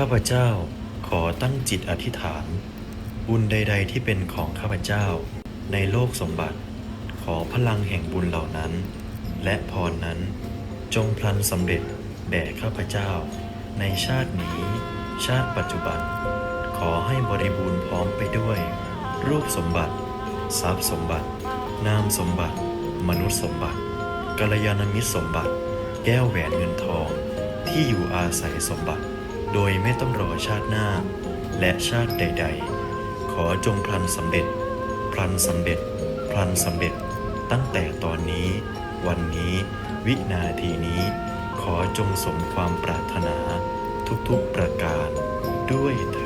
ข้าพเจ้าขอตั้งจิตอธิษฐาน บุญใด ๆ ที่เป็นของข้าพเจ้า ในโลกสมบัติ ขอพลังแห่งบุญเหล่านั้น และพรนั้น จงพลันสำเร็จแด่ข้าพเจ้า ในชาตินี้ ชาติปัจจุบัน ขอให้บริบูรณ์พร้อมไปด้วย รูปสมบัติ ทรัพย์สมบัติ นามสมบัติ มนุษย์สมบัติกัลยาณมิตรสมบัติ แก้วแหวนเงินทอง ที่อยู่อาศัยสมบัติ โดยไม่ต้องรอชาติหน้า และชาติใด ๆ ขอจงพลันสำเร็จ พลันสำเร็จ พลันสำเร็จ ตั้งแต่ตอนนี้ วันนี้ วินาทีนี้ ขอจงสมความปรารถนาทุกๆประการด้วยเถิ